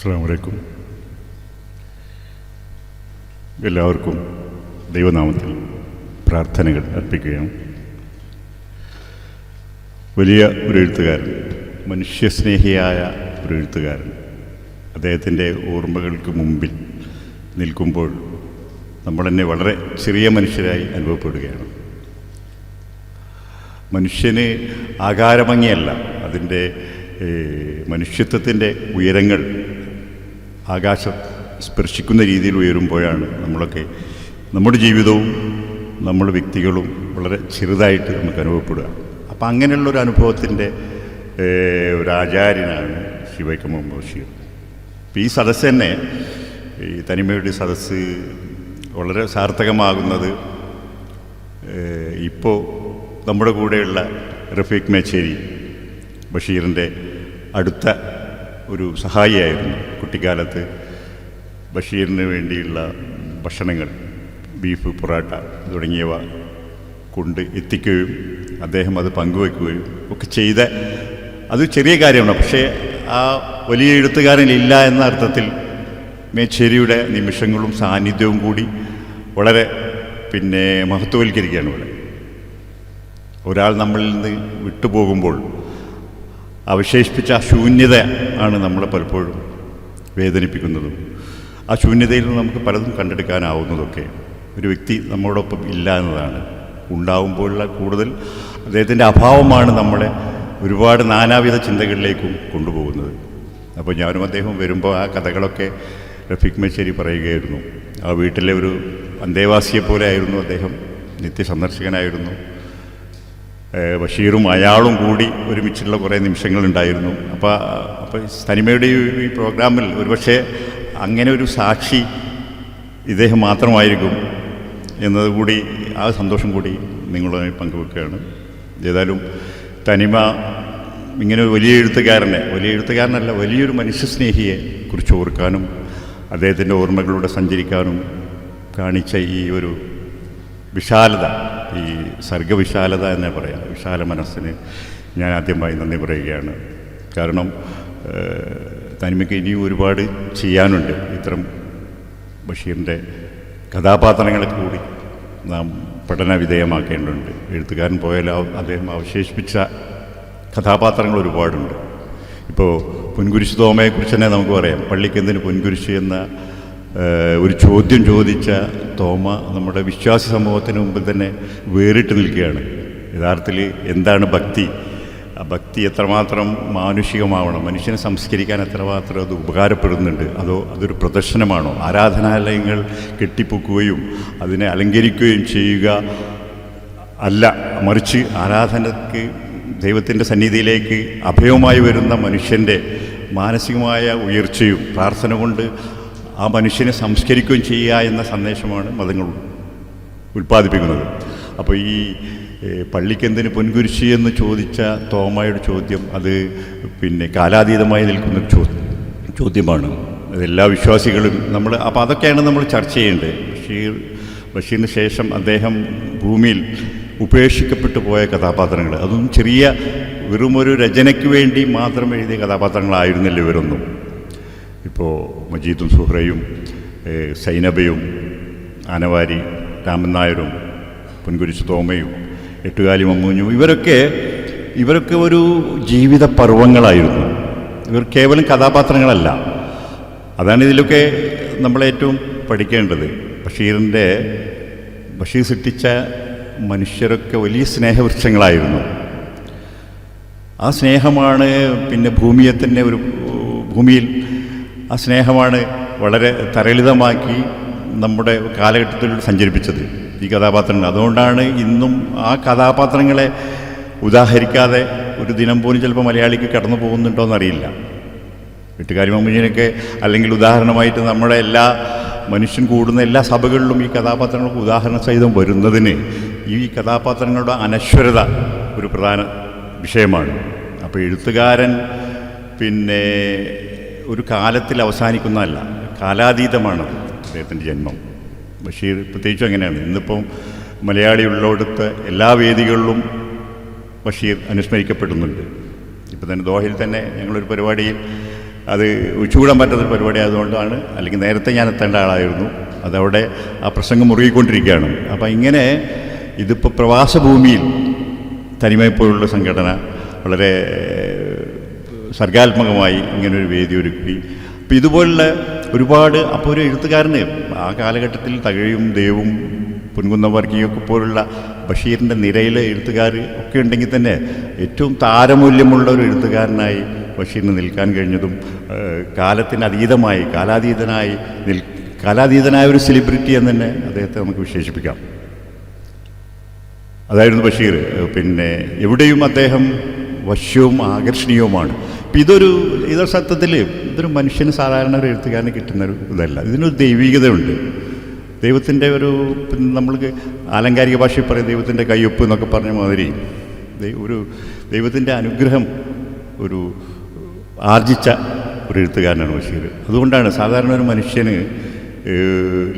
അസ്സാം വലൈക്കും എല്ലാവർക്കും ദൈവനാമത്തിൽ പ്രാർത്ഥനകൾ അർപ്പിക്കുകയാണ്. വലിയ ഒരു എഴുത്തുകാരൻ മനുഷ്യസ്നേഹിയായ ഒരു എഴുത്തുകാരൻ. അദ്ദേഹത്തിന്റെ ഓർമ്മകൾക്ക് മുമ്പിൽ നിൽക്കുമ്പോൾ നമ്മൾ തന്നെ വളരെ ചെറിയ മനുഷ്യരായി അനുഭവപ്പെടുകയാണ്. മനുഷ്യന് ആകാരഭംഗിയല്ല. അതിന്റെ മനുഷ്യത്വത്തിന്റെ ഉയരങ്ങൾ ആകാശം സ്പർശിക്കുന്ന രീതിയിൽ ഉയരുമ്പോഴാണ് നമ്മളൊക്കെ നമ്മുടെ ജീവിതവും നമ്മുടെ വ്യക്തികളും വളരെ ചെറുതായിട്ട് നമുക്ക് അനുഭവപ്പെടുക. അപ്പം അങ്ങനെയുള്ളൊരു അനുഭവത്തിന്റെ ഒരു ആചാര്യനാണ് ശിവൈക്ക അപ്പം ഈ സദസ്സ് തന്നെ ഈ തനിമയുടെ സദസ്സ് വളരെ സാർത്ഥകമാകുന്നത് ഇപ്പോൾ നമ്മുടെ കൂടെയുള്ള റഫീഖ് മേച്ചേരി ബഷീറിന്റെ അടുത്ത ഒരു സഹായിയായിരുന്നു കുട്ടിക്കാലത്ത് ബഷീറിന് വേണ്ടിയുള്ള ഭക്ഷണങ്ങൾ ബീഫ് പൊറാട്ട തുടങ്ങിയവ കൊണ്ട് എത്തിക്കുകയും അദ്ദേഹം അത് പങ്കുവെക്കുകയും ഒക്കെ ചെയ്ത അത് ചെറിയ കാര്യമാണ്. പക്ഷേ ആ വലിയ എഴുത്തുകാരനില്ല എന്ന അർത്ഥത്തിൽ മേച്ചേരിയുടെ നിമിഷങ്ങളും സാന്നിധ്യവും കൂടി വളരെ പിന്നെ മഹത്വവൽക്കരിക്കുകയാണ് ഇവിടെ. ഒരാൾ നമ്മളിൽ നിന്ന് വിട്ടുപോകുമ്പോൾ അവശേഷിപ്പിച്ച ആ ശൂന്യത ആണ് നമ്മളെ പലപ്പോഴും വേദനിപ്പിക്കുന്നതും. ആ ശൂന്യതയിൽ നിന്ന് നമുക്ക് പലതും കണ്ടെടുക്കാനാവുന്നതൊക്കെ ഒരു വ്യക്തി നമ്മളോടൊപ്പം ഇല്ല എന്നതാണ്. ഉണ്ടാവുമ്പോഴുള്ള കൂടുതൽ അദ്ദേഹത്തിന്റെ അഭാവമാണ് നമ്മളെ ഒരുപാട് നാനാവിധ ചിന്തകളിലേക്കും കൊണ്ടുപോകുന്നത്. അപ്പോൾ ഞാനും അദ്ദേഹം വരുമ്പോൾ ആ കഥകളൊക്കെ റഫീഖ് മെച്ചേരി പറയുകയായിരുന്നു. ആ വീട്ടിലെ ഒരു അന്തേവാസിയെ പോലെ ആയിരുന്നു അദ്ദേഹം. നിത്യസന്ദർശകനായിരുന്നു. ബഷീറും അയാളും കൂടി ഒരുമിച്ചുള്ള കുറേ നിമിഷങ്ങളുണ്ടായിരുന്നു. അപ്പോൾ അപ്പോൾ തനിമയുടെ ഈ പ്രോഗ്രാമിൽ ഒരുപക്ഷെ അങ്ങനെ ഒരു സാക്ഷി ഇദ്ദേഹം മാത്രമായിരിക്കും എന്നതുകൂടി ആ സന്തോഷം കൂടി നിങ്ങളുമായി പങ്കുവെക്കുകയാണ്. ഏതായാലും തനിമ ഇങ്ങനെ വലിയ എഴുത്തുകാരനെ വലിയ എഴുത്തുകാരനല്ല വലിയൊരു മനുഷ്യസ്നേഹിയെ കുറിച്ച് ഓർക്കാനും അദ്ദേഹത്തിന്റെ ഓർമ്മകളിലൂടെ സഞ്ചരിക്കാനും കാണിച്ച ഈ ഒരു വിശാലത ഈ സർഗവിശാലത എന്നേ പറയാം. വിശാല മനസ്സിന് ഞാൻ ആദ്യമായി നന്ദി പറയുകയാണ്. കാരണം തനിമയ്ക്ക് ഇനിയും ഒരുപാട് ചെയ്യാനുണ്ട്. ഇത്തരം ബഷീറിന്റെ കഥാപാത്രങ്ങളെ കൂടി നാം പഠന വിധേയമാക്കേണ്ടതുണ്ട്. എഴുത്തുകാരൻ പോയാൽ അദ്ദേഹം അവശേഷിപ്പിച്ച കഥാപാത്രങ്ങൾ ഒരുപാടുണ്ട്. ഇപ്പോൾ പൊൻകുരിശ് തോമയെക്കുറിച്ച് തന്നെ നമുക്ക് പറയാം. പള്ളിക്കെന്തിന് പൊൻകുരിശ് എന്ന ഒരു ചോദ്യം ചോദിച്ച തോമ നമ്മുടെ വിശ്വാസി സമൂഹത്തിന് മുമ്പിൽ തന്നെ വേറിട്ട് നിൽക്കുകയാണ്. യഥാർത്ഥത്തിൽ എന്താണ് ഭക്തി? ആ ഭക്തി എത്രമാത്രം മാനുഷികമാവണം? മനുഷ്യനെ സംസ്കരിക്കാൻ എത്രമാത്രം അത് ഉപകാരപ്പെടുന്നുണ്ട്? അതോ അതൊരു പ്രദർശനമാണോ? ആരാധനാലയങ്ങൾ കെട്ടിപ്പൊക്കുകയും അതിനെ അലങ്കരിക്കുകയും ചെയ്യുക അല്ല മറിച്ച് ആരാധനയ്ക്ക് ദൈവത്തിന്റെ സന്നിധിയിലേക്ക് അഭയവുമായി വരുന്ന മനുഷ്യന്റെ മാനസികമായ ഉയർച്ചയും പ്രാർത്ഥന കൊണ്ട് ആ മനുഷ്യനെ സംസ്കരിക്കുകയും ചെയ്യുക എന്ന സന്ദേശമാണ് മതങ്ങൾ ഉൽപ്പാദിപ്പിക്കുന്നത്. അപ്പോൾ ഈ പള്ളിക്കെന്തിന് പൊൻകുരിശി എന്ന് ചോദിച്ച തോമയുടെ ചോദ്യം അത് പിന്നെ കാലാതീതമായി നിൽക്കുന്ന ചോദ്യം ചോദ്യമാണ്. എല്ലാ വിശ്വാസികളും നമ്മൾ അപ്പോൾ അതൊക്കെയാണ് നമ്മൾ ചർച്ച ചെയ്യേണ്ടത്. ബഷീർ ബഷീറിന് ശേഷം അദ്ദേഹം ഭൂമിയിൽ ഉപേക്ഷിക്കപ്പെട്ടു പോയ കഥാപാത്രങ്ങൾ. അതും ചെറിയ വെറുമൊരു രചനയ്ക്ക് വേണ്ടി മാത്രം എഴുതിയ കഥാപാത്രങ്ങളായിരുന്നില്ല ഇവരൊന്നും. ഇപ്പോൾ മജീദും സുഹ്രയും സൈനബയും ആനവാരി രാമൻ നായരും പൊൻകുരിശ് തോമയും എട്ടുകാലി മമ്മൂഞ്ഞും ഇവരൊക്കെ ഇവരൊക്കെ ഒരു ജീവിത പർവങ്ങളായിരുന്നു ഇവർ കേവലം കഥാപാത്രങ്ങളല്ല. അതാണ് ഇതിലൊക്കെ നമ്മളേറ്റവും പഠിക്കേണ്ടത്. ബഷീറിന്റെ ബഷീർ സൃഷ്ടിച്ച മനുഷ്യരൊക്കെ വലിയ സ്നേഹവൃക്ഷങ്ങളായിരുന്നു. ആ സ്നേഹമാണ് പിന്നെ ഭൂമിയെ തന്നെ ഒരു ഭൂമിയിൽ ആ സ്നേഹമാണ് വളരെ തരളിതമാക്കി നമ്മുടെ കാലഘട്ടത്തിലൂടെ സഞ്ചരിപ്പിച്ചത് ഈ കഥാപാത്രങ്ങൾ. അതുകൊണ്ടാണ് ഇന്നും ആ കഥാപാത്രങ്ങളെ ഉദാഹരിക്കാതെ ഒരു ദിനം പോലും ചിലപ്പോൾ മലയാളിക്ക് കടന്നു പോകുന്നുണ്ടോ എന്നറിയില്ല വീട്ടുകാരി മമ്മൂഞ്ഞിനൊക്കെ അല്ലെങ്കിൽ ഉദാഹരണമായിട്ട് നമ്മുടെ എല്ലാ മനുഷ്യൻ കൂടുന്ന എല്ലാ സഭകളിലും ഈ കഥാപാത്രങ്ങൾക്ക് ഉദാഹരണ സഹിതം വരുന്നതിന് ഈ കഥാപാത്രങ്ങളുടെ അനശ്വരത ഒരു പ്രധാന വിഷയമാണ്. അപ്പോൾ എഴുത്തുകാരൻ പിന്നെ ഒരു കാലത്തിൽ അവസാനിക്കുന്നതല്ല കാലാതീതമാണ് അദ്ദേഹത്തിന്റെ ജന്മം. ബഷീർ പ്രത്യേകിച്ചും അങ്ങനെയാണ്. ഇന്നിപ്പം മലയാളി ഉള്ളിടത്ത് എല്ലാ വേദികളിലും ബഷീർ അനുസ്മരിക്കപ്പെടുന്നുണ്ട്. ഇപ്പം തന്നെ ദോഹയിൽ തന്നെ ഞങ്ങളൊരു പരിപാടിയിൽ അത് ഒഴിച്ചുകൂടാൻ പറ്റാത്തൊരു പരിപാടി ആയതുകൊണ്ടാണ് അല്ലെങ്കിൽ നേരത്തെ ഞാൻ എത്തേണ്ട ആളായിരുന്നു. അതവിടെ ആ പ്രസംഗം മുറുകിക്കൊണ്ടിരിക്കുകയാണ്. അപ്പം ഇങ്ങനെ ഇതിപ്പോൾ പ്രവാസഭൂമിയിൽ തനിമയെപ്പോലുള്ള സംഘടന വളരെ സർഗാത്മകമായി ഇങ്ങനൊരു വേദി ഒരുക്കി. അപ്പം ഇതുപോലുള്ള ഒരുപാട് അപ്പോൾ ഒരു എഴുത്തുകാരന് ആ കാലഘട്ടത്തിൽ തകഴിയും ദേവും പൊൻകുന്നം വർഗീയൊക്കെ പോലുള്ള ബഷീറിന്റെ നിരയിലെ എഴുത്തുകാർ ഒക്കെ ഉണ്ടെങ്കിൽ തന്നെ ഏറ്റവും താരമൂല്യമുള്ള ഒരു എഴുത്തുകാരനായി ബഷീറിന് നിൽക്കാൻ കഴിഞ്ഞതും കാലത്തിന് അതീതമായി കാലാതീതനായി നിൽ കാലാതീതനായ ഒരു സെലിബ്രിറ്റി എന്ന് തന്നെ അദ്ദേഹത്തെ നമുക്ക് വിശേഷിപ്പിക്കാം. അതായിരുന്നു ബഷീർ. പിന്നെ എവിടെയും അദ്ദേഹം വശ്യവും ആകർഷണീയവുമാണ്. ഇപ്പം ഇതൊരു ഇതൊരു സത്യത്തിൽ ഇതൊരു മനുഷ്യന് സാധാരണ ഒരു എഴുത്തുകാരന് കിട്ടുന്ന ഒരു ഇതല്ല. ഇതിനൊരു ദൈവികതയുണ്ട്. ദൈവത്തിന്റെ ഒരു നമ്മൾക്ക് ആലങ്കാരിക ഭാഷയിൽ പറയും ദൈവത്തിന്റെ കയ്യൊപ്പ് എന്നൊക്കെ പറഞ്ഞ മാതിരി ഒരു ദൈവത്തിന്റെ അനുഗ്രഹം ഒരു ആർജിച്ച ഒരു എഴുത്തുകാരനാണ് ബഷീർ. അതുകൊണ്ടാണ് സാധാരണ ഒരു മനുഷ്യന്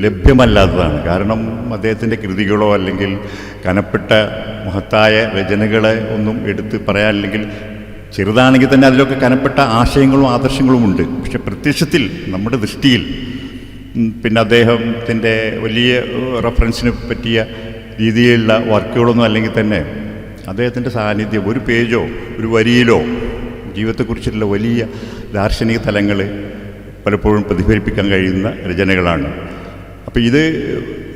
ലഭ്യമല്ലാത്തതാണ്. കാരണം അദ്ദേഹത്തിന്റെ കൃതികളോ അല്ലെങ്കിൽ കനപ്പെട്ട മഹത്തായ രചനകളെ ഒന്നും എടുത്ത് പറയാനില്ലെങ്കിൽ ചെറുതാണെങ്കിൽ തന്നെ അതിലൊക്കെ കനപ്പെട്ട ആശയങ്ങളും ആദർശങ്ങളും ഉണ്ട്. പക്ഷെ പ്രത്യക്ഷത്തിൽ നമ്മുടെ ദൃഷ്ടിയിൽ പിന്നെ അദ്ദേഹത്തിന്റെ വലിയ റെഫറൻസിനെ പറ്റിയ രീതിയിലുള്ള വർക്കുകളൊന്നും അല്ലെങ്കിൽ തന്നെ അദ്ദേഹത്തിന്റെ സാന്നിധ്യം ഒരു പേജോ ഒരു വരിയിലോ ജീവിതത്തെക്കുറിച്ചുള്ള വലിയ ദാർശനിക തലങ്ങൾ പലപ്പോഴും പ്രതിഫലിപ്പിക്കാൻ കഴിയുന്ന രചനകളാണ്. അപ്പോൾ ഇത്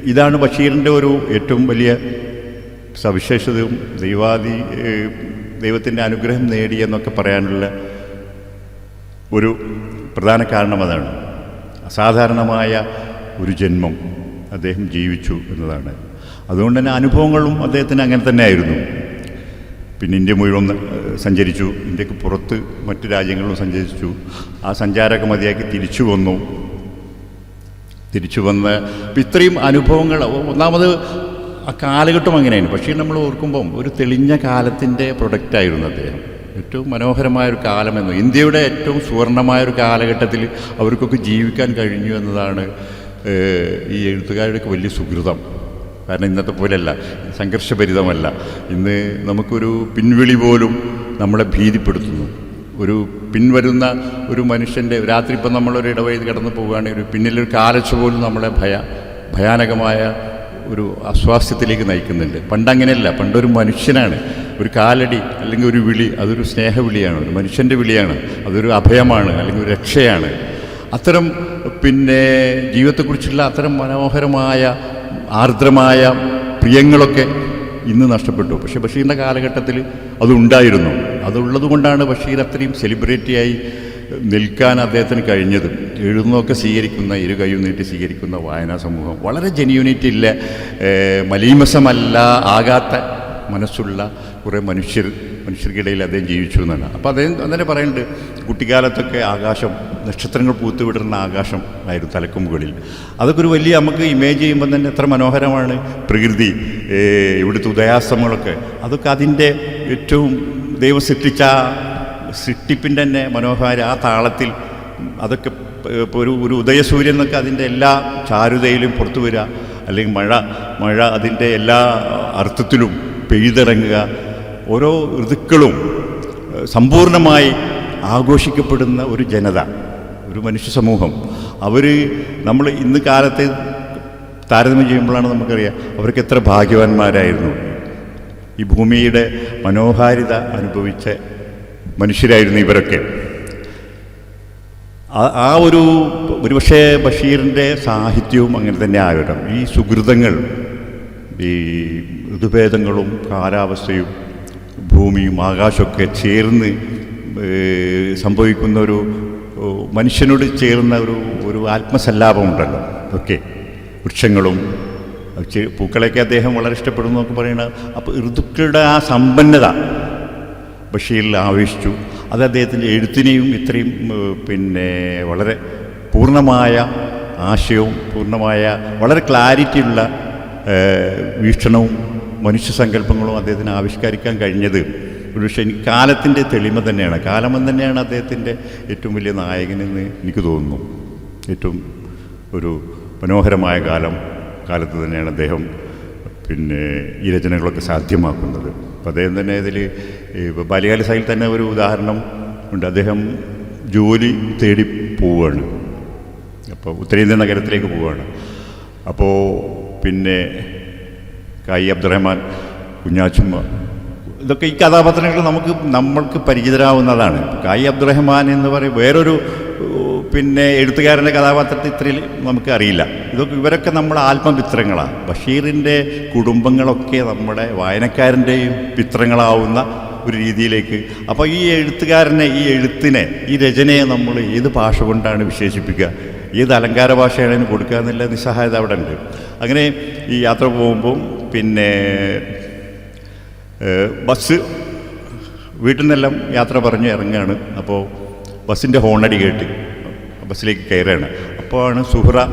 ഇതാണ് ബഷീറിന്റെ ഒരു ഏറ്റവും വലിയ സവിശേഷതയും ദൈവാദി ദൈവത്തിന്റെ അനുഗ്രഹം നേടി എന്നൊക്കെ പറയാനുള്ള ഒരു പ്രധാന കാരണം അതാണ്. അസാധാരണമായ ഒരു ജന്മം അദ്ദേഹം ജീവിച്ചു എന്നതാണ്. അതുകൊണ്ട് തന്നെ അനുഭവങ്ങളും അദ്ദേഹത്തിന് അങ്ങനെ തന്നെ ആയിരുന്നു പിന്നെ ഇന്ത്യ മുഴുവൻ സഞ്ചരിച്ചു. ഇന്ത്യയ്ക്ക് പുറത്ത് മറ്റു രാജ്യങ്ങളിലും സഞ്ചരിച്ചു. ആ സഞ്ചാരമൊക്കെ മതിയാക്കി തിരിച്ചു വന്നു. തിരിച്ചു വന്ന് ഇത്രയും അനുഭവങ്ങൾ ഒന്നാമത് ആ കാലഘട്ടം അങ്ങനെയാണ്. പക്ഷേ നമ്മൾ ഓർക്കുമ്പം ഒരു തെളിഞ്ഞ കാലത്തിന്റെ പ്രൊഡക്റ്റായിരുന്നു അദ്ദേഹം. ഏറ്റവും മനോഹരമായ ഒരു കാലമെന്ന്. ഇന്ത്യയുടെ ഏറ്റവും സുവർണമായ ഒരു കാലഘട്ടത്തിൽ അവർക്കൊക്കെ ജീവിക്കാൻ കഴിഞ്ഞു എന്നതാണ് ഈ എഴുത്തുകാരുടെയൊക്കെ വലിയ സുഹൃതം. കാരണം ഇന്നത്തെ പോലെയല്ല സംഘർഷഭരിതമല്ല. ഇന്ന് നമുക്കൊരു പിൻവിളി പോലും നമ്മളെ ഭീതിപ്പെടുത്തുന്നു. ഒരു പിൻവരുന്ന ഒരു മനുഷ്യന്റെ രാത്രി ഇപ്പം നമ്മളൊരു ഇടവഴി കടന്നു പോവുകയാണെങ്കിൽ ഒരു പിന്നിലൊരു കാലച്ച പോലും നമ്മളെ ഭയ ഭയാനകമായ ഒരു അസ്വാസ്ഥ്യത്തിലേക്ക് നയിക്കുന്നുണ്ട്. പണ്ടങ്ങനെയല്ല. പണ്ടൊരു മനുഷ്യനാണ്. ഒരു കാലടി അല്ലെങ്കിൽ ഒരു വിളി അതൊരു സ്നേഹവിളിയാണ്. ഒരു മനുഷ്യന്റെ വിളിയാണ്. അതൊരു അഭയമാണ് അല്ലെങ്കിൽ ഒരു രക്ഷയാണ്. അത്തരം പിന്നെ ജീവിതത്തെക്കുറിച്ചുള്ള അത്തരം മനോഹരമായ ആർദ്രമായ പ്രിയങ്ങളൊക്കെ ഇന്ന് നഷ്ടപ്പെട്ടു. പക്ഷേ ബഷീറിന്റെ കാലഘട്ടത്തിൽ അതുണ്ടായിരുന്നു. അതുള്ളത് കൊണ്ടാണ് ബഷീർ അത്രയും സെലിബ്രിറ്റിയായി നിൽക്കാൻ അദ്ദേഹത്തിന് കഴിഞ്ഞത്. എഴുതുന്നതൊക്കെ സ്വീകരിക്കുന്ന ഇരു കൈയും നീട്ടി സ്വീകരിക്കുന്ന വായനാ സമൂഹം. വളരെ ജെന്യൂനിറ്റി ഇല്ല. മലീമസമല്ല ആകാത്ത മനസ്സുള്ള കുറേ മനുഷ്യർ മനുഷ്യർക്കിടയിൽ അദ്ദേഹം ജീവിച്ചു എന്നാണ്. അപ്പോൾ അദ്ദേഹം അങ്ങനെ പറയുന്നുണ്ട് കുട്ടിക്കാലത്തൊക്കെ ആകാശം നക്ഷത്രങ്ങൾ പൂത്തുവിടുന്ന ആകാശം ആയിരുന്നു തലക്ക് മുകളിൽ. അതൊക്കെ ഒരു വലിയ നമുക്ക് ഇമേജ് ചെയ്യുമ്പോൾ തന്നെ എത്ര മനോഹരമാണ്. പ്രകൃതി ഇവിടുത്തെ ഉദയാസ്തമങ്ങളൊക്കെ അതൊക്കെ അതിന്റെ ഏറ്റവും ദൈവം സൃഷ്ടിച്ച സൃഷ്ടിപ്പിന്റെ തന്നെ മനോഹാര ആ താളത്തിൽ അതൊക്കെ ഇപ്പോൾ ഒരു ഒരു ഉദയസൂര്യൻ എന്നൊക്കെ അതിന്റെ എല്ലാ ചാരുതയിലും പുറത്തു വരിക അല്ലെങ്കിൽ മഴ മഴ അതിന്റെ എല്ലാ അർത്ഥത്തിലും പെയ്തിറങ്ങുക ഓരോ ഋതുക്കളും സമ്പൂർണമായി ആഘോഷിക്കപ്പെടുന്ന ഒരു ജനത ഒരു മനുഷ്യ സമൂഹം. അവർ നമ്മൾ ഇന്ന് കാലത്തെ താരതമ്യം ചെയ്യുമ്പോഴാണ് നമുക്കറിയാം അവർക്ക് എത്ര ഭാഗ്യവാന്മാരായിരുന്നു. ഈ ഭൂമിയുടെ മനോഹാരിത അനുഭവിച്ച മനുഷ്യരായിരുന്നു ഇവരൊക്കെ. ആ- ഒരു ഒരുപക്ഷെ ബഷീറിന്റെ സാഹിത്യവും അങ്ങനെ തന്നെ ആകട്ടെ ഈ സുഹൃതങ്ങൾ ഈ ഋതുഭേദങ്ങളും കാലാവസ്ഥയും ഭൂമിയും ആകാശമൊക്കെ ചേർന്ന് സംഭവിക്കുന്ന ഒരു മനുഷ്യനോട് ചേർന്ന ഒരു ഒരു ആത്മസല്ലാപമുണ്ടല്ലോ. ഒക്കെ വൃക്ഷങ്ങളും പൂക്കളെയൊക്കെ അദ്ദേഹം വളരെ ഇഷ്ടപ്പെടുന്നു എന്നൊക്കെ പറയുന്നത് അപ്പോൾ ഋതുക്കളുടെ ആ സമ്പന്നത ബഷീറിൽ ആവേശിച്ചു. അത് അദ്ദേഹത്തിന്റെ എഴുത്തിനെയും ഇത്രയും പിന്നെ വളരെ പൂർണമായ ആശയവും പൂർണമായ വളരെ ക്ലാരിറ്റിയുള്ള വീക്ഷണവും മനുഷ്യ സങ്കല്പങ്ങളും അദ്ദേഹത്തിന് ആവിഷ്കരിക്കാൻ കഴിഞ്ഞത്. ഒരു പക്ഷേ എനിക്ക് കാലത്തിന്റെ തെളിമ തന്നെയാണ്. കാലമെന്ന് തന്നെയാണ് അദ്ദേഹത്തിന്റെ ഏറ്റവും വലിയ നായകനെന്ന് എനിക്ക് തോന്നുന്നു. ഏറ്റവും ഒരു മനോഹരമായ കാലം കാലത്ത് തന്നെയാണ് അദ്ദേഹം പിന്നെ ഈ രചനകളൊക്കെ സാധ്യമാക്കുന്നത്. അപ്പം അദ്ദേഹം തന്നെ ഇതിൽ ബാല്യകാല സൈൽ തന്നെ ഒരു ഉദാഹരണം ഉണ്ട്. അദ്ദേഹം ജോലി തേടി പോവുകയാണ്. അപ്പോൾ ഉത്തരേന്ത്യൻ നഗരത്തിലേക്ക് പോവുകയാണ്. അപ്പോൾ പിന്നെ കായി അബ്ദുറഹ്മാൻ കുഞ്ഞാച്ചുമ്മ ഇതൊക്കെ ഈ കഥാപാത്രങ്ങൾ നമുക്ക് നമ്മൾക്ക് പരിചിതരാവുന്നതാണ്. കായി അബ്ദുറഹ്മാൻ എന്ന് പറയും വേറൊരു പിന്നെ എഴുത്തുകാരന്റെ കഥാപാത്രത്തെ ഇത്രയിൽ നമുക്ക് അറിയില്ല. ഇതൊക്കെ ഇവരൊക്കെ നമ്മുടെ ആത്മപിത്രങ്ങളാണ്. ബഷീറിന്റെ കുടുംബങ്ങളൊക്കെ നമ്മുടെ വായനക്കാരന്റെയും പിത്രങ്ങളാവുന്ന ഒരു രീതിയിലേക്ക്. അപ്പോൾ ഈ എഴുത്തുകാരനെ ഈ എഴുത്തിനെ ഈ രചനയെ നമ്മൾ ഏത് ഭാഷ കൊണ്ടാണ് വിശേഷിപ്പിക്കുക? ഏത് അലങ്കാര ഭാഷയാണ് കൊടുക്കുക എന്നുള്ള നിസ്സഹായത അവിടെ ഉണ്ട്. അങ്ങനെ ഈ യാത്ര പോകുമ്പം പിന്നെ ബസ് വീട്ടിൽ നിന്നെല്ലാം യാത്ര പറഞ്ഞ് ഇറങ്ങുകയാണ്. അപ്പോൾ ബസ്സിന്റെ ഹോണടി കേട്ട്. ബസ്സിലേക്ക് കയറുകയാണ്. അപ്പോഴാണ് സുഹ്ര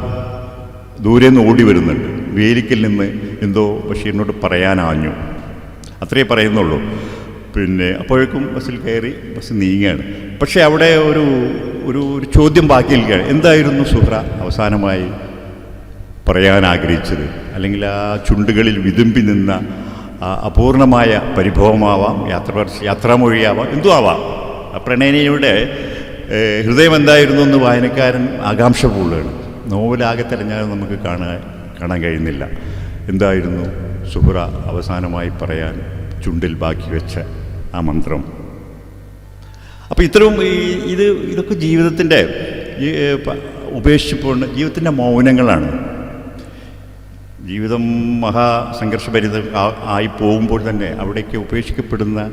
ദൂരെ നിന്ന് ഓടി വരുന്നുണ്ട്. വേലിക്കൽ നിന്ന് എന്തോ ബഷീറിനോട് പറയാനാഞ്ഞു. അത്രയേ പറയുന്നുള്ളൂ. പിന്നെ അപ്പോഴേക്കും ബസ്സിൽ കയറി ബസ് നീങ്ങുകയാണ്. പക്ഷേ അവിടെ ഒരു ഒരു ഒരു ചോദ്യം ബാക്കി നിൽക്കുകയാണ് എന്തായിരുന്നു സുഹ്ര അവസാനമായി പറയാൻ ആഗ്രഹിച്ചത്? അല്ലെങ്കിൽ ആ ചുണ്ടുകളിൽ വിതുമ്പി നിന്ന അപൂർണമായ പരിഭവമാവാം യാത്ര യാത്രാമൊഴിയാവാം എന്തു ആവാം. പ്രണയനിയുടെ ഹൃദയം എന്തായിരുന്നു എന്ന് വായനക്കാരൻ ആകാംക്ഷ പൂളുകയാണ് നോവലാകെ തെരഞ്ഞാലും നമുക്ക് കാണാൻ കാണാൻ കഴിയുന്നില്ല. എന്തായിരുന്നു? സുഹ്റ അവസാനമായി പറയാൻ ചുണ്ടിൽ ബാക്കി വെച്ച ആ മന്ത്രം. അപ്പോൾ ഇത്രയും ഈ ഇത് ഇതൊക്കെ ജീവിതത്തിന്റെ പ- ജീവിതത്തിന്റെ മൗനങ്ങളാണ്. ജീവിതം മഹാസംഘർഷഭരിതം ആയി പോകുമ്പോൾ തന്നെ അവിടേക്ക് ഉപേക്ഷിക്കപ്പെടുന്ന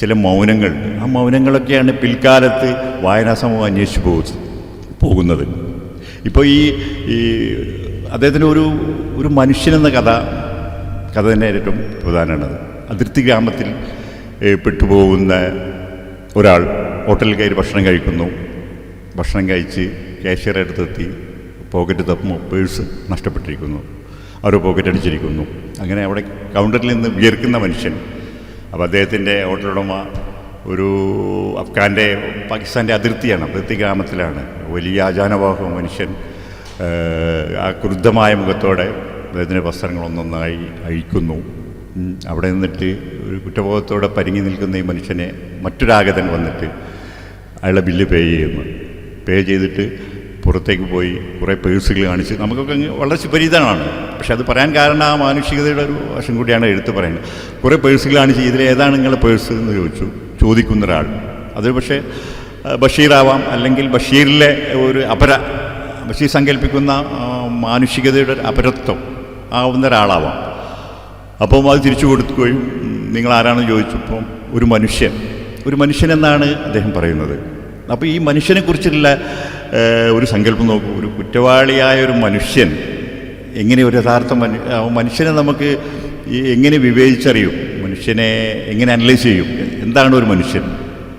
ചില മൗനങ്ങളുണ്ട് ആ മൗനങ്ങളൊക്കെയാണ് പിൽക്കാലത്ത് വായനാ സമൂഹം അന്വേഷിച്ച് പോകുന്നത് പോകുന്നത്. ഇപ്പോൾ ഈ ഈ അദ്ദേഹത്തിന് ഒരു ഒരു മനുഷ്യനെന്ന കഥ കഥ തന്നെ ഏറ്റവും പ്രധാനമാണത്. അതിർത്തി ഗ്രാമത്തിൽ പെട്ടുപോകുന്ന ഒരാൾ ഹോട്ടലിൽ കയറി ഭക്ഷണം കഴിക്കുന്നു. ഭക്ഷണം കഴിച്ച് ക്യാഷ്യറെ അടുത്തെത്തി പോക്കറ്റ് തപ്പ് പേഴ്സ് നഷ്ടപ്പെട്ടിരിക്കുന്നു. അവർ പോക്കറ്റ് അടിച്ചിരിക്കുന്നു. അങ്ങനെ അവിടെ കൗണ്ടറിൽ നിന്ന് വിയർക്കുന്ന മനുഷ്യൻ അപ്പോൾ അദ്ദേഹത്തിന്റെ ഹോട്ടലുടമ ഒരു അഫ്ഗാന്റെ പാകിസ്ഥാന്റെ അതിർത്തിയാണ് അതിർത്തി ഗ്രാമത്തിലാണ്. വലിയ ആചാനവാഹ മനുഷ്യൻ ആ ക്രുദ്ധമായ മുഖത്തോടെ അദ്ദേഹത്തിന്റെ വസ്ത്രങ്ങളൊന്നൊന്നായി അഴിക്കുന്നു. അവിടെ നിന്നിട്ട് ഒരു കുറ്റബോധത്തോടെ പരിങ്ങി നിൽക്കുന്ന ഈ മനുഷ്യനെ മറ്റൊരാഗതൻ വന്നിട്ട് അയാളെ ബില്ല് പേ ചെയ്യുന്നു. പേ ചെയ്തിട്ട് പുറത്തേക്ക് പോയി കുറേ പേഴ്സുകൾ കാണിച്ച് നമുക്കൊക്കെ വളരെ സുപരിചിതമാണ് പക്ഷെ അത് പറയാൻ കാരണം ആ മാനുഷികതയുടെ ഒരു വശം കൂടിയാണ് എഴുത്ത് പറയുന്നത് കുറേ പേഴ്സുകൾ കാണിച്ച് ഏതാണ് നിങ്ങളുടെ പേഴ്സ് എന്ന് ചോദിച്ചു. ചോദിക്കുന്ന ഒരാൾ. അത് പക്ഷേ ബഷീറാവാം അല്ലെങ്കിൽ ബഷീറിലെ ഒരു അപര ബഷീർ സങ്കല്പിക്കുന്ന മാനുഷികതയുടെ ഒരു അപരത്വം ആവുന്ന ഒരാളാവാം. അപ്പം അത് തിരിച്ചു കൊടുക്കുകയും നിങ്ങൾ ആരാണെന്ന് ചോദിച്ചപ്പം ഒരു മനുഷ്യൻ. ഒരു മനുഷ്യനെന്നാണ് അദ്ദേഹം പറയുന്നത്. അപ്പോൾ ഈ മനുഷ്യനെക്കുറിച്ചുള്ള ഒരു സങ്കല്പം നോക്കൂ. ഒരു കുറ്റവാളിയായ ഒരു മനുഷ്യൻ എങ്ങനെ ഒരു യഥാർത്ഥ മനു മനുഷ്യനെ നമുക്ക് എങ്ങനെ വിവേചിച്ചറിയും? മനുഷ്യനെ എങ്ങനെ അനലൈസ് ചെയ്യും? എന്താണ് ഒരു മനുഷ്യൻ?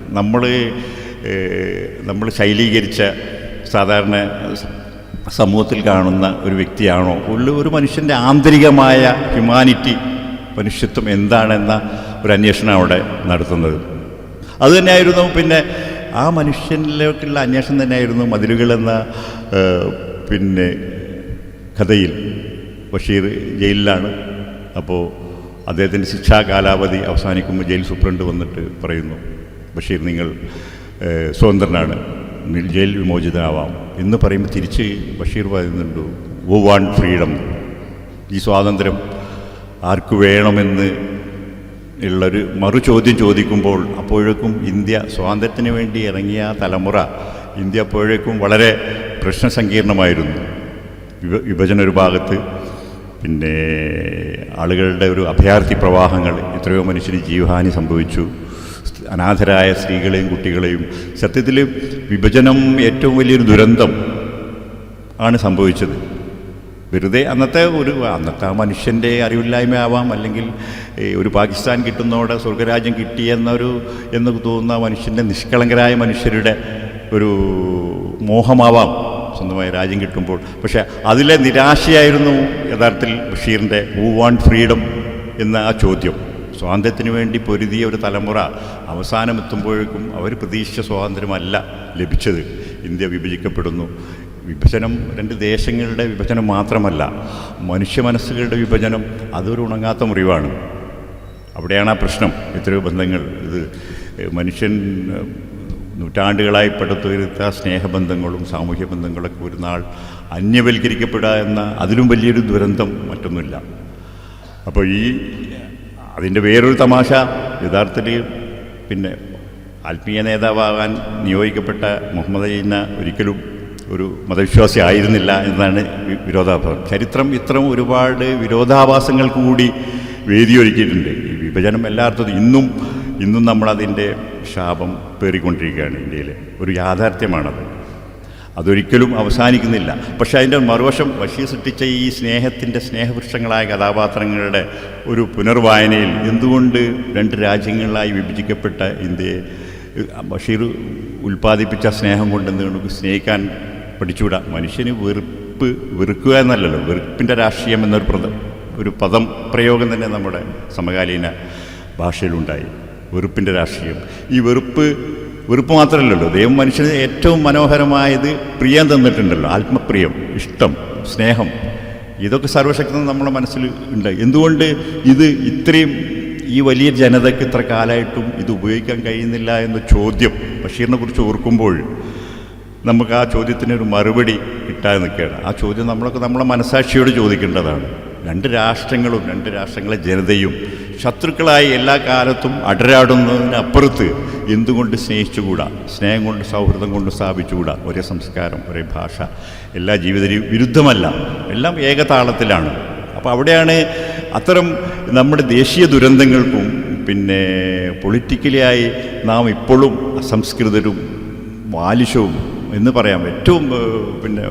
നമ്മൾ നമ്മൾ ശൈലീകരിച്ച സാധാരണ സമൂഹത്തിൽ കാണുന്ന ഒരു വ്യക്തിയാണോ? ഉള്ള ഒരു മനുഷ്യന്റെ ആന്തരികമായ ഹ്യൂമാനിറ്റി മനുഷ്യത്വം എന്താണെന്ന ഒരു അന്വേഷണം അവിടെ നടത്തുന്നത്. അതുതന്നെയായിരുന്നു പിന്നെ ആ മനുഷ്യനിലേക്കുള്ള അന്വേഷണം തന്നെയായിരുന്നു മതിലുകൾ എന്ന പിന്നെ കഥയിൽ. ബഷീർ ജയിലിലാണ്. അപ്പോൾ അദ്ദേഹത്തിന്റെ ശിക്ഷാ കാലാവധി അവസാനിക്കുമ്പോൾ ജയിൽ സൂപ്രണ്ട് വന്നിട്ട് പറയുന്നു ബഷീർ നിങ്ങൾ സ്വതന്ത്രനാണ്. ജയിൽ വിമോചിതനാവാം. എന്ന് പറയുമ്പോൾ തിരിച്ച് ബഷീർ പറയുന്നുണ്ട് വോ വാൺ ഫ്രീഡം. ഈ സ്വാതന്ത്ര്യം ആർക്ക് വേണമെന്ന് ഉള്ളൊരു മറു ചോദ്യം ചോദിക്കുമ്പോൾ അപ്പോഴേക്കും ഇന്ത്യ സ്വാതന്ത്ര്യത്തിന് വേണ്ടി ഇറങ്ങിയ തലമുറ ഇന്ത്യ അപ്പോഴേക്കും വളരെ പ്രശ്നസങ്കീർണമായിരുന്നു. വിഭ വിഭജന ഒരു ഭാഗത്ത് പിന്നെ ആളുകളുടെ ഒരു അഭയാർത്ഥി പ്രവാഹങ്ങൾ എത്രയോ മനുഷ്യന് ജീവഹാനി സംഭവിച്ചു. അനാഥരായ സ്ത്രീകളെയും കുട്ടികളെയും. സത്യത്തിൽ വിഭജനം ഏറ്റവും വലിയൊരു ദുരന്തം ആണ് സംഭവിച്ചത്. വെറുതെ അന്നത്തെ ഒരു അന്നത്തെ ആ മനുഷ്യന്റെ അറിവില്ലായ്മ ആവാം അല്ലെങ്കിൽ ഒരു പാകിസ്ഥാൻ കിട്ടുന്നതോടെ സ്വർഗരാജ്യം കിട്ടിയെന്നൊരു എന്ന് തോന്നുന്ന മനുഷ്യന്റെ നിഷ്കളങ്കരായ മനുഷ്യരുടെ ഒരു മോഹമാവാം സ്വന്തമായി രാജ്യം കിട്ടുമ്പോൾ. പക്ഷേ അതിലെ നിരാശയായിരുന്നു യഥാർത്ഥത്തിൽ ബഷീറിന്റെ ഹൂ വാണ്ട് ഫ്രീഡം എന്ന ആ ചോദ്യം. സ്വാതന്ത്ര്യത്തിന് വേണ്ടി പൊരുതിയ ഒരു തലമുറ അവസാനമെത്തുമ്പോഴേക്കും അവർ പ്രതീക്ഷിച്ച സ്വാതന്ത്ര്യമല്ല ലഭിച്ചത്. ഇന്ത്യ വിഭജിക്കപ്പെടുന്നു. വിഭജനം രണ്ട് ദേശങ്ങളുടെ വിഭജനം മാത്രമല്ല മനുഷ്യ മനസ്സുകളുടെ വിഭജനം അതൊരു ഉണങ്ങാത്ത മുറിവാണ്. അവിടെയാണ് ആ പ്രശ്നം. ഇത്രയോ ബന്ധങ്ങൾ. ഇത് മനുഷ്യൻ നൂറ്റാണ്ടുകളായി പടുത്തുയർത്ത സ്നേഹബന്ധങ്ങളും സാമൂഹ്യ ബന്ധങ്ങളൊക്കെ ഒരു നാൾ അന്യവൽക്കരിക്കപ്പെടുക എന്ന അതിലും വലിയൊരു ദുരന്തം മറ്റൊന്നുമില്ല. അപ്പോൾ ഈ അതിന്റെ വേറൊരു തമാശ യഥാർത്ഥത്തിൽ പിന്നെ ആത്മീയ നേതാവാകാൻ നിയോഗിക്കപ്പെട്ട മുഹമ്മദ് അയ്യന്ന ഒരിക്കലും ഒരു മതവിശ്വാസി ആയിരുന്നില്ല എന്നാണ് വിരോധാഭാസം. ചരിത്രം ഇത്തരം ഒരുപാട് വിരോധാഭാസങ്ങൾ കൂടി വേദിയൊരുക്കിയിട്ടുണ്ട്. ഈ വിഭജനം എല്ലായിടത്തും ഇന്നും ഇന്നും നമ്മളതിന്റെ ശാപം പേറിക്കൊണ്ടിരിക്കുകയാണ് ഇന്ത്യയിൽ ഒരു യാഥാർത്ഥ്യമാണത്. അതൊരിക്കലും അവസാനിക്കുന്നില്ല. പക്ഷേ അതിന്റെ മറുവശം ബഷീർ സൃഷ്ടിച്ച ഈ സ്നേഹത്തിന്റെ സ്നേഹവൃക്ഷങ്ങളായ കഥാപാത്രങ്ങളുടെ ഒരു പുനർവായനയിൽ എന്തുകൊണ്ട് രണ്ട് രാജ്യങ്ങളിലായി വിഭജിക്കപ്പെട്ട ഇന്ത്യയെ ബഷീർ ഉൽപ്പാദിപ്പിച്ച സ്നേഹം കൊണ്ട് എന്തുകൊണ്ട് സ്നേഹിക്കാൻ പഠിച്ചുകൂടാ. മനുഷ്യന് വെറുപ്പ് വെറുക്കുക എന്നല്ലല്ലോ. വെറുപ്പിന്റെ രാഷ്ട്രീയം എന്നൊരു പ്രത ഒരു പദം പ്രയോഗം തന്നെ നമ്മുടെ സമകാലീന ഭാഷയിലുണ്ടായി. വെറുപ്പിന്റെ രാഷ്ട്രീയം. ഈ വെറുപ്പ് വെറുപ്പ് മാത്രമല്ലല്ലോ ദൈവം മനുഷ്യന് ഏറ്റവും മനോഹരമായത് പ്രിയം തന്നിട്ടുണ്ടല്ലോ. ആത്മപ്രിയം ഇഷ്ടം സ്നേഹം. ഇതൊക്കെ സർവശക്തം നമ്മുടെ മനസ്സിൽ ഉണ്ട്. എന്തുകൊണ്ട് ഇത് ഇത്രയും ഈ വലിയ ജനതയ്ക്ക് ഇത്ര കാലമായിട്ടും ഇത് ഉപയോഗിക്കാൻ കഴിയുന്നില്ല എന്ന ചോദ്യം ബഷീറിനെ കുറിച്ച് ഓർക്കുമ്പോൾ നമുക്ക് ആ ചോദ്യത്തിന് ഒരു മറുപടി കിട്ടാതെ നിൽക്കുകയാണ്. ആ ചോദ്യം നമ്മളൊക്കെ നമ്മളെ മനസാക്ഷിയോട് ചോദിക്കേണ്ടതാണ്. രണ്ട് രാഷ്ട്രങ്ങളും രണ്ട് രാഷ്ട്രങ്ങളെ ജനതയും ശത്രുക്കളായി എല്ലാ കാലത്തും അടരാടുന്നതിനപ്പുറത്ത് എന്തുകൊണ്ട് സ്നേഹിച്ചുകൂടാ? സ്നേഹം കൊണ്ട് സൗഹൃദം കൊണ്ട് സ്ഥാപിച്ചുകൂടാ? ഒരേ സംസ്കാരം ഒരേ ഭാഷ എല്ലാ ജീവിത വിരുദ്ധമല്ല. എല്ലാം ഏകതാളത്തിലാണ്. അപ്പോൾ അവിടെയാണ് അത്തരം നമ്മുടെ ദേശീയ ദുരന്തങ്ങൾക്കും പിന്നെ പൊളിറ്റിക്കലിയായി നാം ഇപ്പോഴും അസംസ്കൃതരും ബാലിശവും എന്ന് പറയാം. ഏറ്റവും പിന്നെ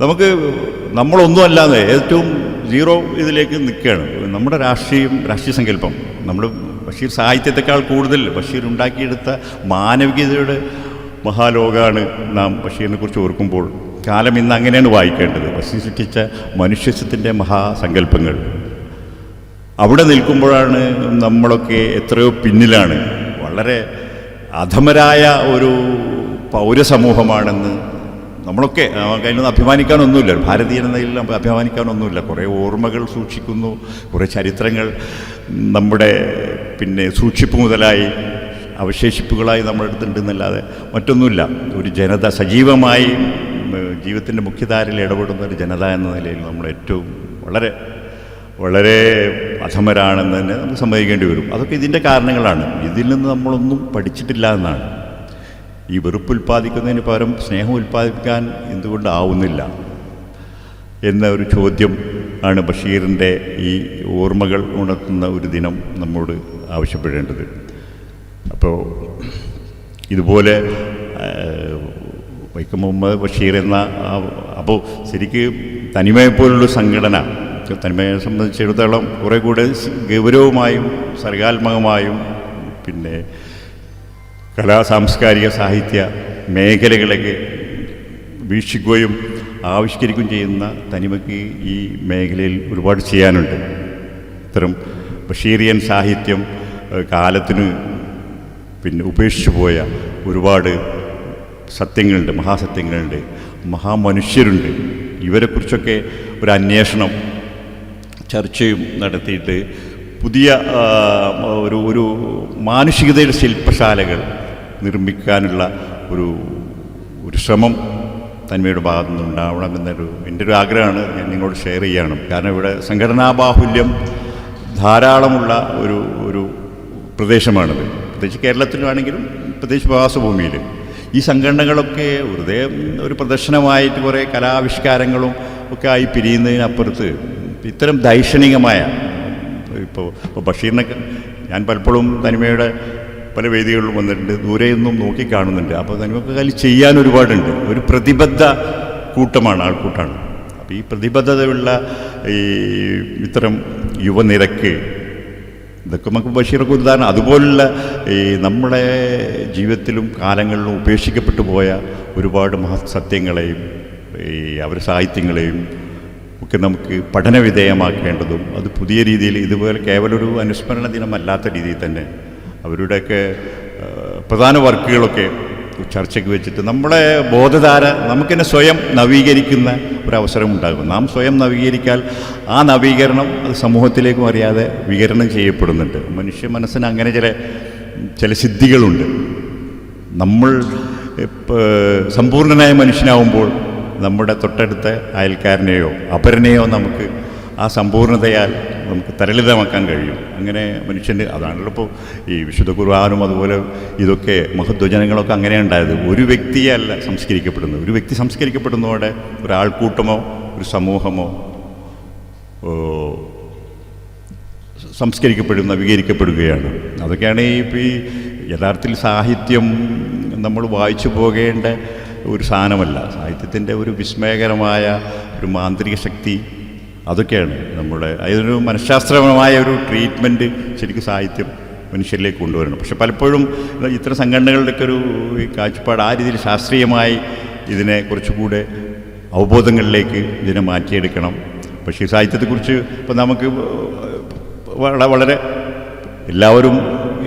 നമുക്ക് നമ്മളൊന്നുമല്ലാതെ ഏറ്റവും സീറോ ഇതിലേക്ക് നിൽക്കുകയാണ്. നമ്മുടെ രാഷ്ട്രീയം രാഷ്ട്രീയ സങ്കല്പം. നമ്മൾ ബഷീർ സാഹിത്യത്തെക്കാൾ കൂടുതൽ ബഷീർ ഉണ്ടാക്കിയെടുത്ത മാനവികതയുടെ മഹാലോകമാണ് നാം ബഷീറിനെ കുറിച്ച് ഓർക്കുമ്പോൾ. കാലം ഇന്ന് അങ്ങനെയാണ് വായിക്കേണ്ടത്. ബഷീർ സൃഷ്ടിച്ച മനുഷ്യത്വത്തിന്റെ മഹാസങ്കല്പങ്ങൾ. അവിടെ നിൽക്കുമ്പോഴാണ് നമ്മളൊക്കെ എത്രയോ പിന്നിലാണ്. വളരെ അധമരായ ഒരു പൗരസമൂഹമാണെന്ന് നമ്മളൊക്കെ അതിനൊന്നും അഭിമാനിക്കാനൊന്നുമില്ല. ഭാരതീയ എന്നതിൽ നമുക്ക് അഭിമാനിക്കാനൊന്നുമില്ല. കുറേ ഓർമ്മകൾ സൂക്ഷിക്കുന്നു കുറേ ചരിത്രങ്ങൾ നമ്മുടെ പിന്നെ സൂക്ഷിപ്പ് മുതലായി അവശേഷിപ്പുകളായി നമ്മുടെ അടുത്തുണ്ടെന്നല്ലാതെ മറ്റൊന്നുമില്ല. ഒരു ജനത സജീവമായി ജീവിതത്തിന്റെ മുഖ്യധാരയിൽ ഇടപെടുന്ന ഒരു ജനത എന്ന നിലയിൽ നമ്മൾ ഏറ്റവും വളരെ വളരെ അധമരാണെന്ന് തന്നെ നമുക്ക് സമ്മതിക്കേണ്ടി വരും. അതൊക്കെ ഇതിന്റെ കാരണങ്ങളാണ്. ഇതിൽ നിന്ന് നമ്മളൊന്നും പഠിച്ചിട്ടില്ല എന്നാണ്. ഈ വെറുപ്പ് ഉൽപ്പാദിക്കുന്നതിന് പകരം സ്നേഹം ഉൽപ്പാദിപ്പിക്കാൻ എന്തുകൊണ്ടാവുന്നില്ല എന്ന ഒരു ചോദ്യം ആണ് ബഷീറിന്റെ ഈ ഓർമ്മകൾ ഉണർത്തുന്ന ഒരു ദിനം നമ്മോട് ആവശ്യപ്പെടേണ്ടത്. അപ്പോൾ ഇതുപോലെ വൈക്കം മുഹമ്മദ് ബഷീർ എന്ന അപ്പോൾ ശരിക്ക് തനിമയെപ്പോലുള്ള സംഘടന തനിമയെ സംബന്ധിച്ചിടത്തോളം കുറേ കൂടെ ഗൗരവമായും സർഗാത്മകമായും പിന്നെ കലാ സാംസ്കാരിക സാഹിത്യ മേഖലകളൊക്കെ വീക്ഷിക്കുകയും ആവിഷ്കരിക്കുകയും ചെയ്യുന്ന തനിമയ്ക്ക് ഈ മേഖലയിൽ ഒരുപാട് ചെയ്യാനുണ്ട്. ഇത്തരം ബഷീറിയൻ സാഹിത്യം കാലത്തിന് പിന്നെ ഉപേക്ഷിച്ചു പോയ ഒരുപാട് സത്യങ്ങളുണ്ട് മഹാസത്യങ്ങളുണ്ട് മഹാമനുഷ്യരുണ്ട്. ഇവരെക്കുറിച്ചൊക്കെ ഒരു അന്വേഷണം ചർച്ചയും നടത്തിയിട്ട് പുതിയ ഒരു ഒരു മാനുഷികതയുടെ ശില്പശാലകൾ നിർമ്മിക്കാനുള്ള ഒരു ഒരു ശ്രമം തന്മയുടെ ഭാഗത്തു നിന്നുണ്ടാവണമെന്നൊരു എന്റെ ഒരു ആഗ്രഹമാണ് ഞാൻ നിങ്ങളോട് ഷെയർ ചെയ്യണം. കാരണം ഇവിടെ സംഘടനാ ബാഹുല്യം ധാരാളമുള്ള ഒരു ഒരു പ്രദേശമാണിത്. പ്രത്യേകിച്ച് കേരളത്തിലാണെങ്കിലും പ്രത്യേകിച്ച് പ്രവാസഭൂമിയിൽ. ഈ സംഘടനകളൊക്കെ വെറുതെ ഒരു പ്രദർശനമായിട്ട് കുറേ കലാവിഷ്കാരങ്ങളും ഒക്കെ ആയി പിരിയുന്നതിനപ്പുറത്ത് ഇത്തരം ദൈക്ഷണികമായ ഇപ്പോൾ ബഷീറിനൊക്കെ ഞാൻ പലപ്പോഴും തനിമയുടെ പല വേദികളിലും വന്നിട്ടുണ്ട്. ദൂരെ നിന്നും നോക്കി കാണുന്നുണ്ട്. അപ്പോൾ നമുക്ക് കാലി ചെയ്യാൻ ഒരുപാടുണ്ട്. ഒരു പ്രതിബദ്ധ കൂട്ടമാണ് ആൾക്കൂട്ടാണ്. അപ്പോൾ ഈ പ്രതിബദ്ധതയുള്ള ഈ ഇത്തരം യുവനിരക്ക് ഇതൊക്കെ നമുക്ക് ബഷീറൊക്കെ ഉദാഹരണം. അതുപോലുള്ള ഈ നമ്മുടെ ജീവിതത്തിലും കാലങ്ങളിലും ഉപേക്ഷിക്കപ്പെട്ടു പോയ ഒരുപാട് മഹത് സത്യങ്ങളെയും ഈ അവരുടെ സാഹിത്യങ്ങളെയും ഒക്കെ നമുക്ക് പഠനവിധേയമാക്കേണ്ടതും അത് പുതിയ രീതിയിൽ ഇതുപോലെ കേവലൊരു അനുസ്മരണ ദിനമല്ലാത്ത രീതിയിൽ തന്നെ അവരുടെയൊക്കെ പ്രധാന വർക്കുകളൊക്കെ ചർച്ചയ്ക്ക് വെച്ചിട്ട് നമ്മളെ ബോധധാര നമുക്ക് തന്നെ സ്വയം നവീകരിക്കുന്ന ഒരവസരം ഉണ്ടാകും. നാം സ്വയം നവീകരിക്കാൽ ആ നവീകരണം അത് സമൂഹത്തിലേക്കും അറിയാതെ വികരണം ചെയ്യപ്പെടുന്നുണ്ട്. മനുഷ്യ മനസ്സിന് അങ്ങനെ ചില ചില സിദ്ധികളുണ്ട്. നമ്മൾ സമ്പൂർണനായ മനുഷ്യനാവുമ്പോൾ നമ്മുടെ തൊട്ടടുത്ത അയൽക്കാരനെയോ അപരനെയോ നമുക്ക് ആ സമ്പൂർണതയാൽ നമുക്ക് തരളിതമാക്കാൻ കഴിയും. അങ്ങനെ മനുഷ്യന്റെ അതാണല്ലോ ഇപ്പോൾ ഈ വിശുദ്ധ കുർബാനും അതുപോലെ ഇതൊക്കെ മഹത്വജനങ്ങളൊക്കെ അങ്ങനെ ഉണ്ടായത്. ഒരു വ്യക്തിയല്ല സംസ്കരിക്കപ്പെടുന്നത്. ഒരു വ്യക്തി സംസ്കരിക്കപ്പെടുന്നതോടെ ഒരാൾക്കൂട്ടമോ ഒരു സമൂഹമോ സംസ്കരിക്കപ്പെടുന്ന വികരിക്കപ്പെടുകയാണ് അതൊക്കെയാണ് ഇപ്പോൾ ഈ യഥാർത്ഥത്തിൽ സാഹിത്യം നമ്മൾ വായിച്ചു പോകേണ്ട ഒരു സാധനമല്ല. സാഹിത്യത്തിന്റെ ഒരു വിസ്മയകരമായ ഒരു മാന്ത്രിക ശക്തി അതൊക്കെയാണ് നമ്മുടെ അതിനൊരു മനഃശാസ്ത്രപരമായ ഒരു ട്രീറ്റ്മെന്റ് ശരിക്കും സാഹിത്യം മനുഷ്യരിലേക്ക് കൊണ്ടുവരണം. പക്ഷെ പലപ്പോഴും ഇത്തരം സംഘടനകളുടെയൊക്കെ ഒരു കാഴ്ചപ്പാട് ആ രീതിയിൽ ശാസ്ത്രീയമായി ഇതിനെ കുറച്ചുകൂടെ അവബോധങ്ങളിലേക്ക് ഇതിനെ മാറ്റിയെടുക്കണം. പക്ഷേ ഈ സാഹിത്യത്തെക്കുറിച്ച് ഇപ്പം നമുക്ക് വളരെ എല്ലാവരും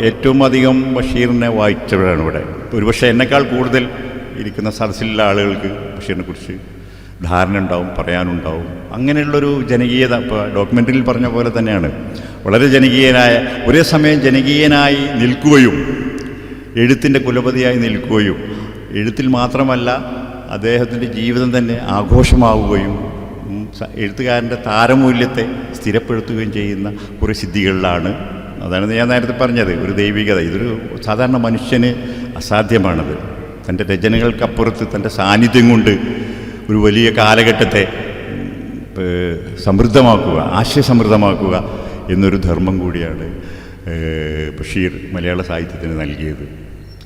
ഏറ്റവും അധികം ബഷീറിനെ വായിച്ചവരാണ് ഇവിടെ. ഒരുപക്ഷെ എന്നെക്കാൾ കൂടുതൽ ഇരിക്കുന്ന സദസ്സിലുള്ള ആളുകൾക്ക് ബഷീറിനെ കുറിച്ച് ധാരണ ഉണ്ടാവും പറയാനുണ്ടാവും. അങ്ങനെയുള്ളൊരു ജനകീയത ഇപ്പോൾ ഡോക്യുമെന്ററിയിൽ പറഞ്ഞ പോലെ തന്നെയാണ്. വളരെ ജനകീയനായ ഒരേ സമയം ജനകീയനായി നിൽക്കുകയും എഴുത്തിന്റെ കുലപതിയായി നിൽക്കുകയും എഴുത്തിൽ മാത്രമല്ല അദ്ദേഹത്തിന്റെ ജീവിതം തന്നെ ആഘോഷമാവുകയും എഴുത്തുകാരന്റെ താരമൂല്യത്തെ സ്ഥിരപ്പെടുത്തുകയും ചെയ്യുന്ന കുറേ സിദ്ധികളിലാണ്. അതാണ് ഞാൻ നേരത്തെ പറഞ്ഞത് ഒരു ദൈവികത. ഇതൊരു സാധാരണ മനുഷ്യന് അസാധ്യമാണത്. തന്റെ രചനകൾക്കപ്പുറത്ത് തന്റെ സാന്നിധ്യം കൊണ്ട് ഒരു വലിയ കാലഘട്ടത്തെ സമൃദ്ധമാക്കുക ആശയസമൃദ്ധമാക്കുക എന്നൊരു ധർമ്മം കൂടിയാണ് ബഷീർ മലയാള സാഹിത്യത്തിന് നൽകിയത്.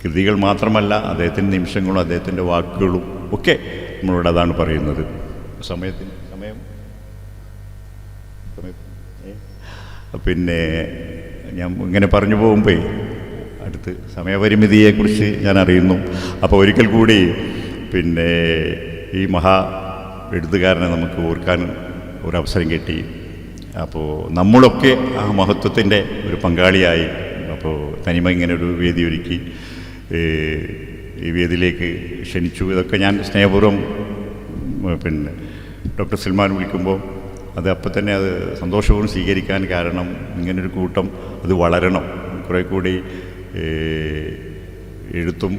കൃതികൾ മാത്രമല്ല അദ്ദേഹത്തിന്റെ നിമിഷങ്ങളും അദ്ദേഹത്തിന്റെ വാക്കുകളും ഒക്കെ നമ്മളോട് അതാണ് പറയുന്നത്. സമയത്തിന് സമയം? സമയം പിന്നെ ഞാൻ ഇങ്ങനെ പറഞ്ഞു പോകുമ്പോൾ അടുത്ത് സമയപരിമിതിയെക്കുറിച്ച് ഞാൻ അറിയുന്നു. അപ്പോൾ ഒരിക്കൽ കൂടി പിന്നെ ഈ മഹാ എഴുത്തുകാരനെ നമുക്ക് ഓർക്കാൻ ഒരവസരം കിട്ടി. അപ്പോൾ നമ്മളൊക്കെ ആ മഹത്വത്തിന്റെ ഒരു പങ്കാളിയായി. അപ്പോൾ തനിമ ഇങ്ങനെ ഒരു വേദി ഒരുക്കി ഈ വേദിയിലേക്ക് ക്ഷണിച്ചു. ഇതൊക്കെ ഞാൻ സ്നേഹപൂർവം പിന്നെ ഡോക്ടർ സൽമാൻ വിളിക്കുമ്പോൾ അത് അപ്പം തന്നെ അത് സന്തോഷപൂർവം സ്വീകരിക്കാൻ കാരണം ഇങ്ങനൊരു കൂട്ടം അത് വളരണം. കുറേ കൂടി എഴുത്തും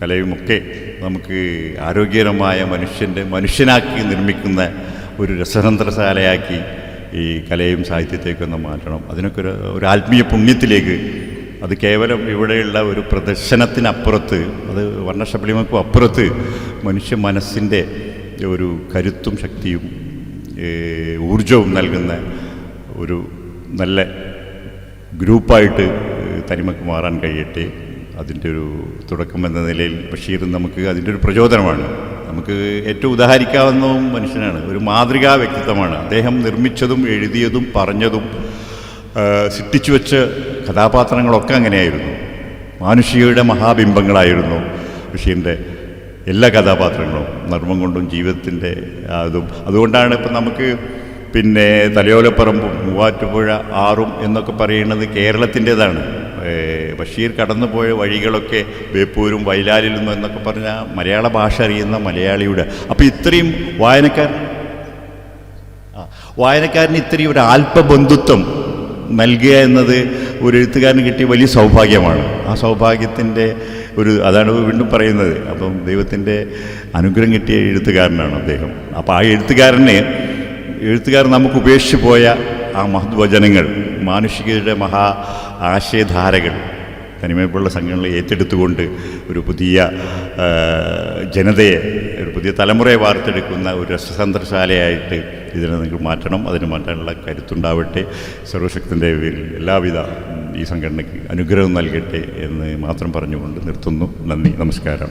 കലയുമൊക്കെ നമുക്ക് ആരോഗ്യകരമായ മനുഷ്യന്റെ മനുഷ്യനാക്കി നിർമ്മിക്കുന്ന ഒരു രസതന്ത്രശാലയാക്കി ഈ കലയും സാഹിത്യത്തേക്കൊന്ന് മാറ്റണം. അതിനൊക്കെ ഒരു ഒരു ആത്മീയ പുണ്യത്തിലേക്ക് അത് കേവലം ഇവിടെയുള്ള ഒരു പ്രദർശനത്തിനപ്പുറത്ത് അത് വർണശബളിമക്കും അപ്പുറത്ത് മനുഷ്യ മനസ്സിന്റെ ഒരു കരുത്തും ശക്തിയും ഊർജവും നൽകുന്ന ഒരു നല്ല ഗ്രൂപ്പായിട്ട് തനിമക്ക് മാറാൻ കഴിയട്ടെ. അതിന്റെ ഒരു തുടക്കം എന്ന നിലയിൽ ബഷീർ നമുക്ക് അതിന്റെ ഒരു പ്രചോദനമാണ്. നമുക്ക് ഏറ്റവും ഉദാഹരിക്കാവുന്നതും മനുഷ്യനാണ്. ഒരു മാതൃകാ വ്യക്തിത്വമാണ്. അദ്ദേഹം നിർമ്മിച്ചതും എഴുതിയതും പറഞ്ഞതും സിട്ടിച്ചു വെച്ച കഥാപാത്രങ്ങളൊക്കെ അങ്ങനെയായിരുന്നു. മാനുഷികയുടെ മഹാബിംബങ്ങളായിരുന്നു ബഷീറിന്റെ എല്ലാ കഥാപാത്രങ്ങളും. നർമ്മം കൊണ്ടും ജീവിതത്തിന്റെ അതും. അതുകൊണ്ടാണ് ഇപ്പം നമുക്ക് പിന്നെ തലയോലപ്പറമ്പും മൂവാറ്റുപുഴ ആറും എന്നൊക്കെ പറയുന്നത് കേരളത്തിന്റെതാണ്. ബഷീർ കടന്നുപോയ വഴികളൊക്കെ ബേപ്പൂരും വയലാലിലും എന്നൊക്കെ പറഞ്ഞാൽ മലയാള ഭാഷ അറിയുന്ന മലയാളിയുടെ. അപ്പോൾ ഇത്രയും വായനക്കാരൻ വായനക്കാരന് ഇത്രയും ഒരു ആൽപബന്ധുത്വം നൽകുക എന്നത് ഒരു എഴുത്തുകാരന് കിട്ടിയ വലിയ സൗഭാഗ്യമാണ്. ആ സൗഭാഗ്യത്തിന്റെ ഒരു അതാണ് വീണ്ടും പറയുന്നത്. അപ്പം ദൈവത്തിന്റെ അനുഗ്രഹം കിട്ടിയ എഴുത്തുകാരനാണ് അദ്ദേഹം. അപ്പോൾ ആ എഴുത്തുകാരനെ എഴുത്തുകാരൻ നമുക്ക് ഉപേക്ഷിച്ച് പോയ ആ മഹത്വചനങ്ങൾ മാനുഷികരുടെ മഹാ ആശയധാരകൾ തനിമയപ്പുള്ള സംഘടനകളെ ഏറ്റെടുത്തുകൊണ്ട് ഒരു പുതിയ ജനതയെ ഒരു പുതിയ തലമുറയെ വാർത്തെടുക്കുന്ന ഒരു രസതന്ത്രശാലയായിട്ട് ഇതിനെ നിങ്ങൾ മാറ്റണം. അതിന് മാറ്റാനുള്ള കരുത്തുണ്ടാവട്ടെ. സർവശക്തിന്റെ എല്ലാവിധ ഈ സംഘടനയ്ക്ക് അനുഗ്രഹം നൽകട്ടെ എന്ന് മാത്രം പറഞ്ഞുകൊണ്ട് നിർത്തുന്നു. നന്ദി. നമസ്കാരം.